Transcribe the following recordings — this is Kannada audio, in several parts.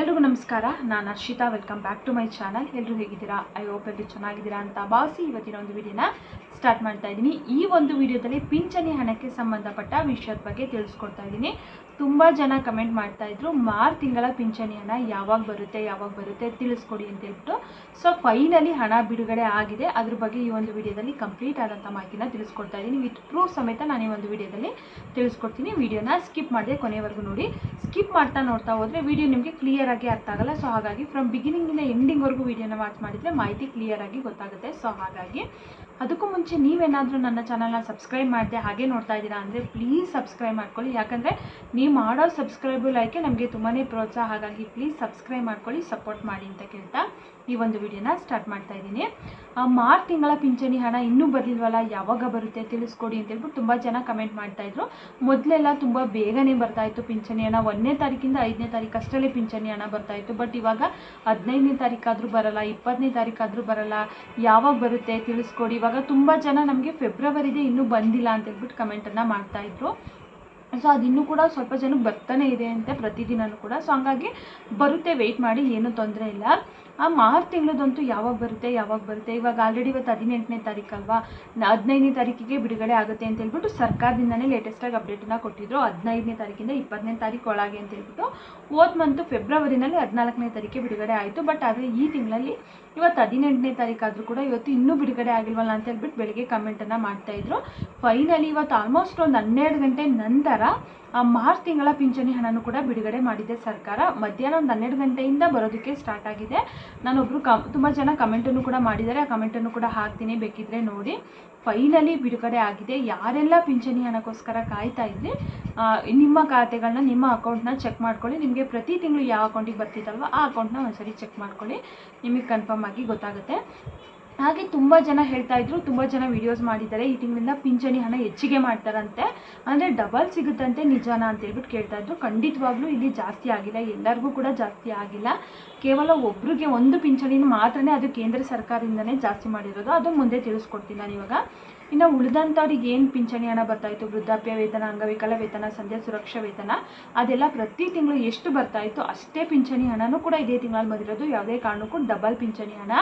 ಎಲ್ರಿಗೂ ನಮಸ್ಕಾರ. ನಾನು Harshita. Welcome back to my channel ಎಲ್ಲರೂ ಹೇಗಿದ್ದೀರಾ? ಐ ಹೋಪ್ ಎಲ್ಲರೂ ಚೆನ್ನಾಗಿದ್ದೀರಾ ಅಂತ ಭಾವಿಸಿ ಇವತ್ತಿನ ಒಂದು ವಿಡಿಯೋನ ಸ್ಟಾರ್ಟ್ ಮಾಡ್ತಾ ಇದ್ದೀನಿ. ಈ ಒಂದು ವಿಡಿಯೋದಲ್ಲಿ ಪಿಂಚಣಿ ಹಣಕ್ಕೆ ಸಂಬಂಧಪಟ್ಟ ವಿಷಯದ ಬಗ್ಗೆ ತಿಳಿಸ್ಕೊಡ್ತಾ ಇದ್ದೀನಿ. ತುಂಬ ಜನ ಕಮೆಂಟ್ ಮಾಡ್ತಾ ಇದ್ರು, ಮಾರ್ ತಿಂಗಳ ಪಿಂಚಣಿ ಹಣ ಯಾವಾಗ ಬರುತ್ತೆ ಯಾವಾಗ ಬರುತ್ತೆ? ತಿಳಿಸ್ಕೊಡಿ ಅಂತ ಹೇಳ್ಬಿಟ್ಟು. ಸೊ ಫೈನಲಿ ಹಣ ಬಿಡುಗಡೆ ಆಗಿದೆ. ಅದ್ರ ಬಗ್ಗೆ ಈ ಒಂದು ವಿಡಿಯೋದಲ್ಲಿ ಕಂಪ್ಲೀಟ್ ಆದಂಥ ಮಾಹಿತಿನ ತಿಳಿಸ್ಕೊಡ್ತಾ ಇದ್ದೀನಿ. ವಿತ್ ಪ್ರೂಫ್ ಸಮೇತ ನಾನು ಈ ಒಂದು ವಿಡಿಯೋದಲ್ಲಿ ತಿಳಿಸ್ಕೊಡ್ತೀನಿ. ವಿಡಿಯೋನ ಸ್ಕಿಪ್ ಮಾಡಿದೆ ಕೊನೆವರೆಗೂ ನೋಡಿ. ಸ್ಕಿಪ್ ಮಾಡ್ತಾ ನೋಡ್ತಾ ಹೋದರೆ ವಿಡಿಯೋ ನಿಮಗೆ ಕ್ಲಿಯರ್ ಆಗಿ ಅರ್ಥ ಆಗಲ್ಲ. ಸೊ ಹಾಗಾಗಿ ಫ್ರಮ್ ಬಿಗಿನಿಂಗಿಂದ ಎಂಡಿಂಗ್ವರೆಗೂ ವಿಡಿಯೋನ ವಾಚ್ ಮಾಡಿದರೆ ಮಾಹಿತಿ ಕ್ಲಿಯರ್ ಆಗಿ ಗೊತ್ತಾಗುತ್ತೆ. ಸೊ ಹಾಗಾಗಿ ಅದಕ್ಕೂ ಮುಂಚೆ ನೀವೇನಾದರೂ ನನ್ನ ಚಾನಲ್ನ ಸಬ್ಸ್ಕ್ರೈಬ್ ಮಾಡಿದೆ ಹಾಗೆ ನೋಡ್ತಾ ಇದ್ದೀರಾ ಅಂದರೆ ಪ್ಲೀಸ್ ಸಬ್ಸ್ಕ್ರೈಬ್ ಮಾಡ್ಕೊಳ್ಳಿ. ಯಾಕಂದರೆ ನೀವು ಮಾಡೋ ಸಬ್ಸ್ಕ್ರೈಬು ಲೈಕೆ ನಮಗೆ ತುಂಬಾ ಪ್ರೋತ್ಸಾಹ. ಹಾಗಾಗಿ ಪ್ಲೀಸ್ ಸಬ್ಸ್ಕ್ರೈಬ್ ಮಾಡ್ಕೊಳ್ಳಿ ಸಪೋರ್ಟ್ ಮಾಡಿ ಅಂತ ಕೇಳ್ತಾ ಈ ಒಂದು ವಿಡಿಯೋನ ಸ್ಟಾರ್ಟ್ ಮಾಡ್ತಾ ಇದ್ದೀನಿ. ಮಾರ್ಚ್ ತಿಂಗಳ ಪಿಂಚಣಿ ಹಣ ಇನ್ನೂ ಬರಲಿಲ್ವಲ್ಲ, ಯಾವಾಗ ಬರುತ್ತೆ ತಿಳಿಸ್ಕೊಡಿ ಅಂತ ಹೇಳ್ಬಿಟ್ಟು ತುಂಬ ಜನ ಕಮೆಂಟ್ ಮಾಡ್ತಾಯಿದ್ರು ಮೊದಲೆಲ್ಲ ತುಂಬ ಬೇಗನೆ ಬರ್ತಾಯಿತ್ತು ಪಿಂಚಣಿ ಹಣ. ಒಂದನೇ ತಾರೀಕಿಂದ ಐದನೇ ತಾರೀಕು ಅಷ್ಟರಲ್ಲೇ ಪಿಂಚಣಿ ಹಣ ಬರ್ತಾಯಿತ್ತು ಬಟ್ ಇವಾಗ ಹದಿನೈದನೇ ತಾರೀಕಾದರೂ ಬರಲ್ಲ ಇಪ್ಪತ್ತನೇ ತಾರೀಕಾದರೂ ಬರಲ್ಲ, ಯಾವಾಗ ಬರುತ್ತೆ ತಿಳಿಸ್ಕೊಡಿ. ಇವಾಗ ತುಂಬ ಜನ ನಮಗೆ ಫೆಬ್ರವರಿದೆ ಇನ್ನೂ ಬಂದಿಲ್ಲ ಅಂತ ಹೇಳ್ಬಿಟ್ಟು ಕಮೆಂಟನ್ನು ಮಾಡ್ತಾಯಿದ್ರು ಸೊ ಅದು ಕೂಡ ಸ್ವಲ್ಪ ಜನಕ್ಕೆ ಬರ್ತಾನೆ ಇದೆ ಅಂತೆ ಪ್ರತಿದಿನನೂ ಕೂಡ. ಸೊ ಹಂಗಾಗಿ ಬರುತ್ತೆ ವೆಯ್ಟ್ ಮಾಡಿ, ಏನೂ ತೊಂದರೆ ಇಲ್ಲ. ಆ ಮಾರ್ಚ್ ತಿಂಗಳದಂತೂ ಯಾವಾಗ ಬರುತ್ತೆ ಯಾವಾಗ ಬರುತ್ತೆ? ಇವಾಗ ಆಲ್ರೆಡಿ ಇವತ್ತು ಹದಿನೆಂಟನೇ ತಾರೀಕು ಅಲ್ವಾ? ನ- ಹದಿನೈದನೇ ತಾರೀಕಿಗೆ ಬಿಡುಗಡೆ ಆಗುತ್ತೆ ಅಂತ ಹೇಳ್ಬಿಟ್ಟು ಸರ್ಕಾರದಿಂದನೇ ಲೇಟೆಸ್ಟಾಗಿ ಅಪ್ಡೇಟನ್ನ ಕೊಟ್ಟಿದ್ರು. ಹದಿನೈದನೇ ತಾರೀಕಿಂದ ಇಪ್ಪತ್ತನೇ ತಾರೀಕು ಒಳಗೆ ಅಂತ ಹೇಳ್ಬಿಟ್ಟು. ಹೋದ ಮಂತು ಫೆಬ್ರವರಿನಲ್ಲಿ ಹದಿನಾಲ್ಕನೇ ತಾರೀಕಿಗೆ ಬಿಡುಗಡೆ ಆಯಿತು. ಬಟ್ ಆದರೆ ಈ ತಿಂಗಳಲ್ಲಿ ಇವತ್ತು ಹದಿನೆಂಟನೇ ತಾರೀಕಾದರೂ ಕೂಡ ಇವತ್ತು ಇನ್ನೂ ಬಿಡುಗಡೆ ಆಗಿಲ್ವಲ್ಲ ಅಂತ ಹೇಳ್ಬಿಟ್ಟು ಬೆಳಿಗ್ಗೆ ಕಮೆಂಟನ್ನು ಮಾಡ್ತಾಯಿದ್ರು ಫೈನಲಿ ಇವತ್ತು ಆಲ್ಮೋಸ್ಟ್ ಒಂದು ಹನ್ನೆರಡು ಗಂಟೆ ನಂತರ ಆ ಮಾರ್ಚ್ ತಿಂಗಳ ಪಿಂಚಣಿ ಹಣನೂ ಕೂಡ ಬಿಡುಗಡೆ ಮಾಡಿದೆ ಸರ್ಕಾರ. ಮಧ್ಯಾಹ್ನ ಒಂದು ಹನ್ನೆರಡು ಗಂಟೆಯಿಂದ ಬರೋದಕ್ಕೆ ಸ್ಟಾರ್ಟ್ ಆಗಿದೆ. ನಾನೊಬ್ಬರು ಕಮ್, ತುಂಬ ಜನ ಕಮೆಂಟನ್ನು ಕೂಡ ಮಾಡಿದ್ದಾರೆ. ಆ ಕಮೆಂಟನ್ನು ಕೂಡ ಹಾಕ್ತೀನಿ, ಬೇಕಿದ್ರೆ ನೋಡಿ. ಫೈನಲಿ ಬಿಡುಗಡೆ ಆಗಿದೆ. ಯಾರೆಲ್ಲ ಪಿಂಚಣಿ ಹಣಕ್ಕೋಸ್ಕರ ಕಾಯ್ತಾ ಇದ್ರಿ ನಿಮ್ಮ ಖಾತೆಗಳನ್ನ ನಿಮ್ಮ ಅಕೌಂಟ್ನ ಚೆಕ್ ಮಾಡ್ಕೊಳ್ಳಿ. ನಿಮಗೆ ಪ್ರತಿ ತಿಂಗಳು ಯಾವ ಅಕೌಂಟಿಗೆ ಬರ್ತಿತ್ತಲ್ವ ಆ ಅಕೌಂಟ್ನ ಒಂದ್ಸರಿ ಚೆಕ್ ಮಾಡ್ಕೊಳ್ಳಿ. ನಿಮಗೆ ಕನ್ಫರ್ಮ್ ಆಗಿ ಗೊತ್ತಾಗುತ್ತೆ. ಹಾಗೆ ತುಂಬ ಜನ ಹೇಳ್ತಾ ಇದ್ರು, ತುಂಬ ಜನ ವಿಡಿಯೋಸ್ ಮಾಡಿದ್ದಾರೆ. ಈ ತಿಂಗಳಿಂದ ಪಿಂಚಣಿ ಹಣ ಹೆಚ್ಚಿಗೆ ಮಾಡ್ತಾರಂತೆ. ಅಂದರೆ ಡಬಲ್ ಸಿಗುತ್ತಂತೆ ನಿಜಾನ ಅಂತ ಹೇಳ್ಬಿಟ್ಟು ಕೇಳ್ತಾ ಇದ್ರು. ಖಂಡಿತವಾಗ್ಲೂ ಇಲ್ಲಿ ಜಾಸ್ತಿ ಆಗಿಲ್ಲ. ಎಲ್ಲರಿಗೂ ಕೂಡ ಜಾಸ್ತಿ ಆಗಿಲ್ಲ. ಕೇವಲ ಒಬ್ರಿಗೆ ಒಂದು ಪಿಂಚಣಿನ ಮಾತ್ರನೇ ಅದು ಕೇಂದ್ರ ಸರ್ಕಾರದಿಂದನೇ ಜಾಸ್ತಿ ಮಾಡಿರೋದು. ಅದು ಮುಂದೆ ತಿಳಿಸ್ಕೊಡ್ತೀನಿ ನಾನು ಇವಾಗ ಇನ್ನು ಉಳಿದಂಥವ್ರಿಗೆ ಏನು ಪಿಂಚಣಿ ಹಣ ಬರ್ತಾಯಿತ್ತು ವೃದ್ಧಾಪ್ಯ ವೇತನ, ಅಂಗವಿಕಲ ವೇತನ, ಸಂಧ್ಯಾ ಸುರಕ್ಷಾ ವೇತನ, ಅದೆಲ್ಲ ಪ್ರತಿ ತಿಂಗಳು ಎಷ್ಟು ಬರ್ತಾಯಿತ್ತು ಅಷ್ಟೇ ಪಿಂಚಣಿ ಹಣನೂ ಕೂಡ ಇದೇ ತಿಂಗಳಲ್ಲಿ ಬಂದಿರೋದು ಯಾವುದೇ ಕಾರಣಕ್ಕೂ ಡಬಲ್ ಪಿಂಚಣಿ ಹಣ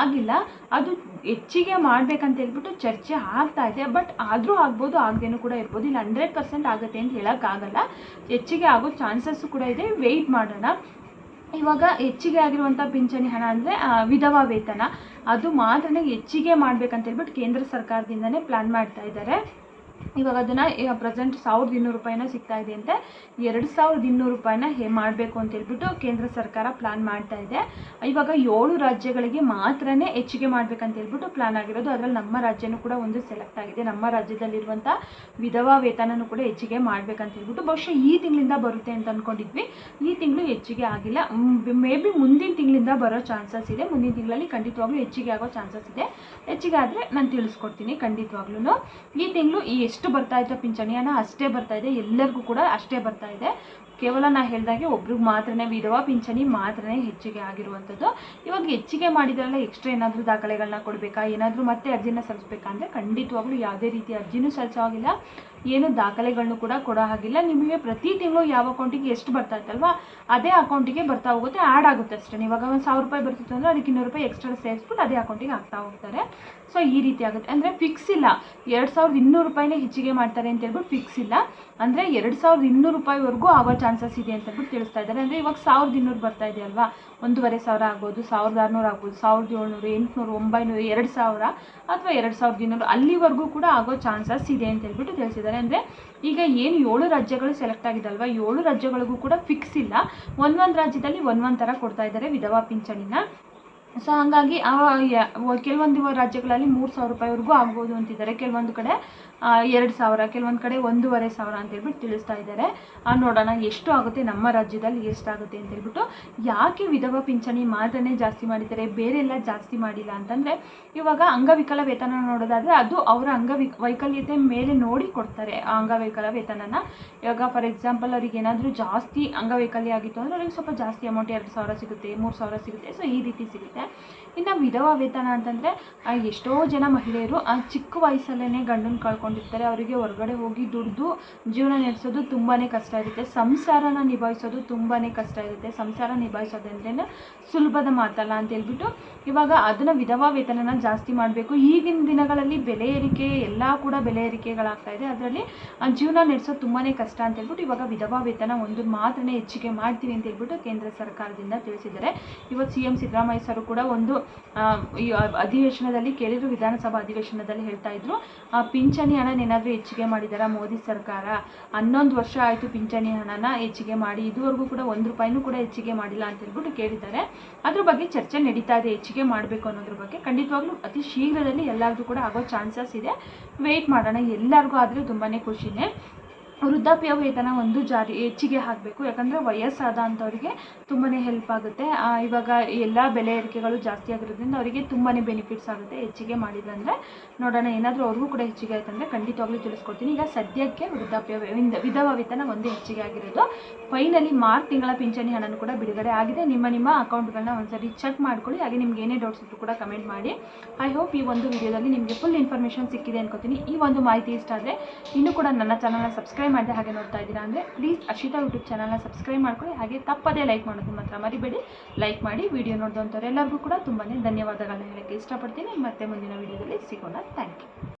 ಆಗಿಲ್ಲ. ಅದು ಹೆಚ್ಚಿಗೆ ಮಾಡ್ಬೇಕಂತ ಹೇಳ್ಬಿಟ್ಟು ಚರ್ಚೆ ಆಗ್ತಾ ಇದೆ. ಬಟ್ ಆದರೂ ಆಗ್ಬೋದು, ಆಗದೇನೂ ಕೂಡ ಇರ್ಬೋದು. ಇಲ್ಲಿ ಹಂಡ್ರೆಡ್ ಪರ್ಸೆಂಟ್ ಆಗುತ್ತೆ ಅಂತ ಹೇಳೋಕ್ಕಾಗಲ್ಲ. ಹೆಚ್ಚಿಗೆ ಆಗೋ ಚಾನ್ಸಸ್ಸು ಕೂಡ ಇದೆ. ವೆಯ್ಟ್ ಮಾಡೋಣ. ಇವಾಗ ಹೆಚ್ಚಿಗೆ ಆಗಿರುವಂಥ ಪಿಂಚಣಿ ಹಣ ಅಂದರೆ ವಿಧವಾ ವೇತನ. ಅದು ಮಾತ್ರನೇ ಹೆಚ್ಚಿಗೆ ಮಾಡ್ಬೇಕಂತ ಹೇಳ್ಬಿಟ್ಟು ಕೇಂದ್ರ ಸರ್ಕಾರದಿಂದನೇ ಪ್ಲ್ಯಾನ್ ಮಾಡ್ತಾ ಇದ್ದಾರೆ. ಇವಾಗ ಅದನ್ನು ಪ್ರೆಸೆಂಟ್ ಸಾವಿರದ ಇನ್ನೂರು ರೂಪಾಯಿನ ಸಿಗ್ತಾ ಇದೆ ಅಂತೆ. ಎರಡು ಸಾವಿರದ ಇನ್ನೂರು ರೂಪಾಯಿನ ಹೇ ಮಾಡಬೇಕು ಅಂತ ಹೇಳ್ಬಿಟ್ಟು ಕೇಂದ್ರ ಸರ್ಕಾರ ಪ್ಲಾನ್ ಮಾಡ್ತಾ ಇದೆ. ಇವಾಗ ಏಳು ರಾಜ್ಯಗಳಿಗೆ ಮಾತ್ರನೇ ಹೆಚ್ಚಿಗೆ ಮಾಡ್ಬೇಕಂತ ಹೇಳ್ಬಿಟ್ಟು ಪ್ಲಾನ್ ಆಗಿರೋದು. ಅದರಲ್ಲಿ ನಮ್ಮ ರಾಜ್ಯನೂ ಕೂಡ ಒಂದು ಸೆಲೆಕ್ಟ್ ಆಗಿದೆ. ನಮ್ಮ ರಾಜ್ಯದಲ್ಲಿರುವಂಥ ವಿಧವಾ ವೇತನನೂ ಕೂಡ ಹೆಚ್ಚಿಗೆ ಮಾಡ್ಬೇಕಂತ ಹೇಳ್ಬಿಟ್ಟು ಬಹುಶಃ ಈ ತಿಂಗಳಿಂದ ಬರುತ್ತೆ ಅಂತ ಅಂದ್ಕೊಂಡಿದ್ವಿ ಈ ತಿಂಗಳು ಹೆಚ್ಚಿಗೆ ಆಗಿಲ್ಲ. ಮೇ ಬಿ ಮುಂದಿನ ತಿಂಗಳಿಂದ ಬರೋ ಚಾನ್ಸಸ್ ಇದೆ. ಮುಂದಿನ ತಿಂಗಳಲ್ಲಿ ಖಂಡಿತವಾಗ್ಲೂ ಹೆಚ್ಚಿಗೆ ಆಗೋ ಚಾನ್ಸಸ್ ಇದೆ. ಹೆಚ್ಚಿಗೆ ಆದರೆ ನಾನು ತಿಳಿಸ್ಕೊಡ್ತೀನಿ ಖಂಡಿತವಾಗ್ಲೂ ಈ ತಿಂಗಳು ಈ ಎಷ್ಟು ಬರ್ತಾ ಇತ್ತು ಪಿಂಚಣಿ ಹಣ ಅಷ್ಟೇ ಬರ್ತಾ ಇದೆ. ಎಲ್ಲರಿಗೂ ಕೂಡ ಅಷ್ಟೇ ಬರ್ತಾ ಇದೆ. ಕೇವಲ ನಾ ಹೇಳ್ದಾಗೆ ಒಬ್ರಿಗೆ ಮಾತ್ರನೇ ವಿಧವಾ ಪಿಂಚಣಿ ಮಾತ್ರನೇ ಹೆಚ್ಚಿಗೆ ಆಗಿರುವಂಥದ್ದು. ಇವಾಗ ಹೆಚ್ಚಿಗೆ ಮಾಡಿದ್ರಲ್ಲ ಎಕ್ಸ್ಟ್ರಾ ಏನಾದರೂ ದಾಖಲೆಗಳನ್ನ ಕೊಡಬೇಕಾ? ಏನಾದರೂ ಮತ್ತೆ ಅರ್ಜಿನ ಸಲ್ಲಿಸ್ಬೇಕಾ ಅಂದರೆ ಖಂಡಿತವಾಗ್ಲೂ ಯಾವುದೇ ರೀತಿ ಅರ್ಜಿನೂ ಸಲ್ಲಿಸೋ ಆಗಿಲ್ಲ ಏನು ದಾಖಲೆಗಳನ್ನು ಕೂಡ ಕೊಡೋ ಹಾಗಿಲ್ಲ. ನಿಮಗೆ ಪ್ರತಿ ತಿಂಗಳು ಯಾವ ಅಕೌಂಟಿಗೆ ಎಷ್ಟು ಬರ್ತಾ ಇತ್ತಲ್ವಾ ಅದೇ ಅಕೌಂಟಿಗೆ ಬರ್ತಾ ಹೋಗುತ್ತೆ ಆ್ಯಡ್ ಆಗುತ್ತೆ ಅಷ್ಟೇ. ಇವಾಗ ಒಂದು ಸಾವಿರ ರೂಪಾಯಿ ಬರ್ತಿತ್ತು ಅಂದರೆ ಅದಕ್ಕೆ ಇನ್ನೂರು ರೂಪಾಯಿ ಎಕ್ಸ್ಟ್ರಾ ಸೇರಿಸ್ಬಿಟ್ಟು ಅದೇ ಅಕೌಂಟಿಗೆ ಹಾಕ್ತಾ ಹೋಗ್ತಾರೆ. ಸೊ ಈ ರೀತಿ ಆಗುತ್ತೆ. ಅಂದರೆ ಫಿಕ್ಸ್ ಇಲ್ಲ. ಎರಡು ಸಾವಿರದ ಇನ್ನೂರು ರೂಪಾಯಿನೇ ಹೆಚ್ಚಿಗೆ ಮಾಡ್ತಾರೆ ಅಂತ ಹೇಳ್ಬಿಟ್ಟು ಫಿಕ್ಸ್ ಇಲ್ಲ. ಅಂದರೆ ಎರಡು ಸಾವಿರದ ಇನ್ನೂರು ರೂಪಾಯಿವರೆಗೂ ಆಗೋ ಚಾನ್ಸಸ್ ಇದೆ ಅಂತ ಬಿಟ್ಟು ತಿಳಿಸ್ತಾ ಇದ್ದಾರೆ. ಅಂದರೆ ಇವಾಗ ಸಾವಿರದ ಇನ್ನೂರು ಬರ್ತಾ ಇದೆ ಅಲ್ವಾ? ಒಂದೂವರೆ ಸಾವಿರ ಆಗ್ಬೋದು, ಸಾವಿರದ ಆರುನೂರು ಆಗ್ಬೋದು, ಸಾವಿರದ ಏಳ್ನೂರು, ಎಂಟುನೂರು, ಒಂಬೈನೂರು, ಎರಡು ಸಾವಿರ ಅಥವಾ ಎರಡು ಸಾವಿರದ ಇನ್ನೂರು ಅಲ್ಲಿವರೆಗೂ ಕೂಡ ಆಗೋ ಚಾನ್ಸಸ್ ಇದೆ ಅಂತ ಹೇಳ್ಬಿಟ್ಟು ತಿಳಿಸಿದ್ದಾರೆ. ಅಂದರೆ ಈಗ ಏನು ಏಳು ರಾಜ್ಯಗಳು ಸೆಲೆಕ್ಟ್ ಆಗಿದಲ್ವಾ ಏಳು ರಾಜ್ಯಗಳಿಗೂ ಕೂಡ ಫಿಕ್ಸ್ ಇಲ್ಲ. ಒಂದೊಂದು ರಾಜ್ಯದಲ್ಲಿ ಒಂದೊಂದು ಥರ ಕೊಡ್ತಾ ಇದ್ದಾರೆ ವಿಧವಾ ಪಿಂಚಣಿನ. ಸೊ ಹಾಗಾಗಿ ಆ ಕೆಲವೊಂದು ರಾಜ್ಯಗಳಲ್ಲಿ ಮೂರು ಸಾವಿರ ರೂಪಾಯಿವರೆಗೂ ಆಗ್ಬೋದು ಅಂತಿದ್ದಾರೆ. ಕೆಲವೊಂದು ಕಡೆ ಎರಡು ಸಾವಿರ, ಕೆಲವೊಂದು ಕಡೆ ಒಂದೂವರೆ ಸಾವಿರ ಅಂತ ಹೇಳ್ಬಿಟ್ಟು ತಿಳಿಸ್ತಾ ಇದ್ದಾರೆ. ನೋಡೋಣ ಎಷ್ಟು ಆಗುತ್ತೆ, ನಮ್ಮ ರಾಜ್ಯದಲ್ಲಿ ಎಷ್ಟಾಗುತ್ತೆ ಅಂತ ಹೇಳ್ಬಿಟ್ಟು. ಯಾಕೆ ವಿಧವಾ ಪಿಂಚಣಿ ಮಾತ್ರನೇ ಜಾಸ್ತಿ ಮಾಡಿದ್ದಾರೆ ಬೇರೆ ಎಲ್ಲ ಜಾಸ್ತಿ ಮಾಡಿಲ್ಲ ಅಂತಂದರೆ, ಇವಾಗ ಅಂಗವಿಕಲ ವೇತನ ನೋಡೋದಾದರೆ ಅದು ಅವರ ಅಂಗವಿ ವೈಕಲ್ಯತೆ ಮೇಲೆ ನೋಡಿ ಕೊಡ್ತಾರೆ ಆ ಅಂಗವೈಕಲ ವೇತನನ. ಇವಾಗ ಫಾರ್ ಎಕ್ಸಾಂಪಲ್ ಅವ್ರಿಗೆ ಏನಾದರೂ ಜಾಸ್ತಿ ಅಂಗವೈಕಲ್ಯ ಆಗಿತ್ತು ಅಂದರೆ ಅವ್ರಿಗೆ ಸ್ವಲ್ಪ ಜಾಸ್ತಿ ಅಮೌಂಟ್ ಎರಡು ಸಾವಿರ ಸಿಗುತ್ತೆ, ಮೂರು ಸಾವಿರ ಸಿಗುತ್ತೆ. ಸೊ ಈ ರೀತಿ ಸಿಗುತ್ತೆ. ಇನ್ನು ವಿಧವಾ ವೇತನ ಅಂತಂದರೆ ಎಷ್ಟೋ ಜನ ಮಹಿಳೆಯರು, ಆ, ಚಿಕ್ಕ ವಯಸ್ಸಲ್ಲೇ ಗಂಡನ ಕಳ್ಕೊಂಡಿರ್ತಾರೆ. ಅವರಿಗೆ ಹೊರಗಡೆ ಹೋಗಿ ದುಡಿದು ಜೀವನ ನಡೆಸೋದು ತುಂಬಾ ಕಷ್ಟ ಇರುತ್ತೆ. ಸಂಸಾರನ ನಿಭಾಯಿಸೋದು ತುಂಬಾ ಕಷ್ಟ ಇರುತ್ತೆ. ಸಂಸಾರ ನಿಭಾಯಿಸೋದಂದ್ರೇ ಸುಲಭದ ಮಾತಲ್ಲ ಅಂತ ಹೇಳ್ಬಿಟ್ಟು, ಇವಾಗ ಅದನ್ನು ವಿಧವಾ ವೇತನನ ಜಾಸ್ತಿ ಮಾಡಬೇಕು. ಈಗಿನ ದಿನಗಳಲ್ಲಿ ಬೆಲೆ ಏರಿಕೆ, ಎಲ್ಲ ಕೂಡ ಬೆಲೆ ಏರಿಕೆಗಳಾಗ್ತಾ ಇದೆ. ಅದರಲ್ಲಿ ಜೀವನ ನಡೆಸೋದು ತುಂಬಾ ಕಷ್ಟ ಅಂತ ಹೇಳ್ಬಿಟ್ಟು, ಇವಾಗ ವಿಧವಾ ವೇತನ ಒಂದು ಮಾತ್ರ ಹೆಚ್ಚಿಗೆ ಮಾಡ್ತೀವಿ ಅಂತ ಹೇಳ್ಬಿಟ್ಟು ಕೇಂದ್ರ ಸರ್ಕಾರದಿಂದ ತಿಳಿಸಿದ್ದಾರೆ. ಇವತ್ತು ಸಿ ಎಂ ಸಿದ್ದರಾಮಯ್ಯ ಸರ್ ಒಂದು ಆ, ಈ ಅಧಿವೇಶನದಲ್ಲಿ ಕೇಳಿದ್ರು ವಿಧಾನಸಭಾ ಅಧಿವೇಶನದಲ್ಲಿ ಹೇಳ್ತಾ ಇದ್ರು ಪಿಂಚಣಿ ಹಣ ಏನಾದರೂ ಹೆಚ್ಚಿಗೆ ಮಾಡಿದಾರ ಮೋದಿ ಸರ್ಕಾರ? ಹನ್ನೊಂದು ವರ್ಷ ಆಯಿತು ಪಿಂಚಣಿ ಹಣನ ಹೆಚ್ಚಿಗೆ ಮಾಡಿ ಇದುವರೆಗೂ ಕೂಡ ಒಂದು ರೂಪಾಯಿನೂ ಕೂಡ ಹೆಚ್ಚಿಗೆ ಮಾಡಿಲ್ಲ ಅಂತ ಹೇಳ್ಬಿಟ್ಟು ಕೇಳಿದ್ದಾರೆ. ಅದ್ರ ಬಗ್ಗೆ ಚರ್ಚೆ ನಡೀತಾ ಇದೆ ಹೆಚ್ಚಿಗೆ ಮಾಡಬೇಕು ಅನ್ನೋದ್ರ ಬಗ್ಗೆ. ಖಂಡಿತವಾಗ್ಲೂ ಅತಿ ಶೀಘ್ರದಲ್ಲಿ ಎಲ್ಲರಿಗೂ ಕೂಡ ಆಗೋ ಚಾನ್ಸಸ್ ಇದೆ. ವೆಯ್ಟ್ ಮಾಡೋಣ ಎಲ್ಲರಿಗೂ ಆದರೆ ತುಂಬಾ ಖುಷಿನೇ. ವೃದ್ಧಾಪ್ಯ ವೇತನ ಒಂದು ಜಾರಿ ಹೆಚ್ಚಿಗೆ ಹಾಕಬೇಕು. ಯಾಕಂದರೆ ವಯಸ್ಸಾದ ಅಂಥವ್ರಿಗೆ ತುಂಬಾ ಹೆಲ್ಪ್ ಆಗುತ್ತೆ. ಇವಾಗ ಎಲ್ಲ ಬೆಲೆ ಏರಿಕೆಗಳು ಜಾಸ್ತಿ ಆಗಿರೋದ್ರಿಂದ ಅವರಿಗೆ ತುಂಬಾ ಬೆನಿಫಿಟ್ಸ್ ಆಗುತ್ತೆ ಹೆಚ್ಚಿಗೆ ಮಾಡಿದ್ರಂದರೆ ನೋಡೋಣ, ಏನಾದರೂ ಅವ್ರಿಗೂ ಕೂಡ ಹೆಚ್ಚಿಗೆ ಆಯ್ತಂದರೆ ಖಂಡಿತವಾಗ್ಲೂ ತಿಳಿಸ್ಕೊಡ್ತೀನಿ. ಈಗ ಸದ್ಯಕ್ಕೆ ವೃದ್ಧಾಪ್ಯ ವಿಧವ ವಿಂದ- ವಿಧವಾ ವೇತನ ಒಂದು ಹೆಚ್ಚಿಗೆ ಆಗಿರೋದು. ಫೈನಲಿ ಮಾರ್ಚ್ ತಿಂಗಳ ಪಿಂಚಣಿ ಹಣನೂ ಕೂಡ ಬಿಡುಗಡೆ ಆಗಿದೆ. ನಿಮ್ಮ ನಿಮ್ಮ ಅಕೌಂಟ್ಗಳನ್ನ ಒಂದ್ಸರಿ ಚೆಕ್ ಮಾಡ್ಕೊಳ್ಳಿ. ಹಾಗೆ ನಿಮ್ಗೆ ಏನೇ ಡೌಟ್ಸ್ ಇದ್ರು ಕೂಡ ಕಮೆಂಟ್ ಮಾಡಿ. ಐ ಹೋಪ್ ಈ ಒಂದು ವಿಡಿಯೋದಲ್ಲಿ ನಿಮಗೆ ಫುಲ್ ಇನ್ಫಾರ್ಮೇಷನ್ ಸಿಕ್ಕಿದೆ ಅನ್ಕೋತೀನಿ. ಈ ಒಂದು ಮಾಹಿತಿ ಇಷ್ಟ ಆದರೆ ಇನ್ನೂ ಕೂಡ ನನ್ನ ಚಾನಲ್ನ ಸಬ್ಸ್ಕ್ರೈಬ್ ಮಾಡಿದೆ ಹಾಗೆ ನೋಡ್ತಾ ಇದ್ದೀರಾ ಅಂದರೆ ಪ್ಲೀಸ್ ಅಶಿತಾ ಯೂಟ್ಯೂಬ್ ಚಾನಲ್ನ ಸಬ್ಸ್ಕ್ರೈಬ್ ಮಾಡ್ಕೊಳ್ಳಿ. ಹಾಗೆ ತಪ್ಪದೇ ಲೈಕ್ ಮಾಡೋದು ಮಾತ್ರ ಮರಿಬೇಡಿ. ಲೈಕ್ ಮಾಡಿ ವಿಡಿಯೋ ನೋಡಿದಂಥವ್ರು ಎಲ್ಲರಿಗೂ ಕೂಡ ತುಂಬಾ ಧನ್ಯವಾದಗಳನ್ನ ಹೇಳೋಕ್ಕೆ ಇಷ್ಟಪಡ್ತೀನಿ. ಮತ್ತೆ ಮುಂದಿನ ವಿಡಿಯೋದಲ್ಲಿ ಸಿಗೋಣ. Thank you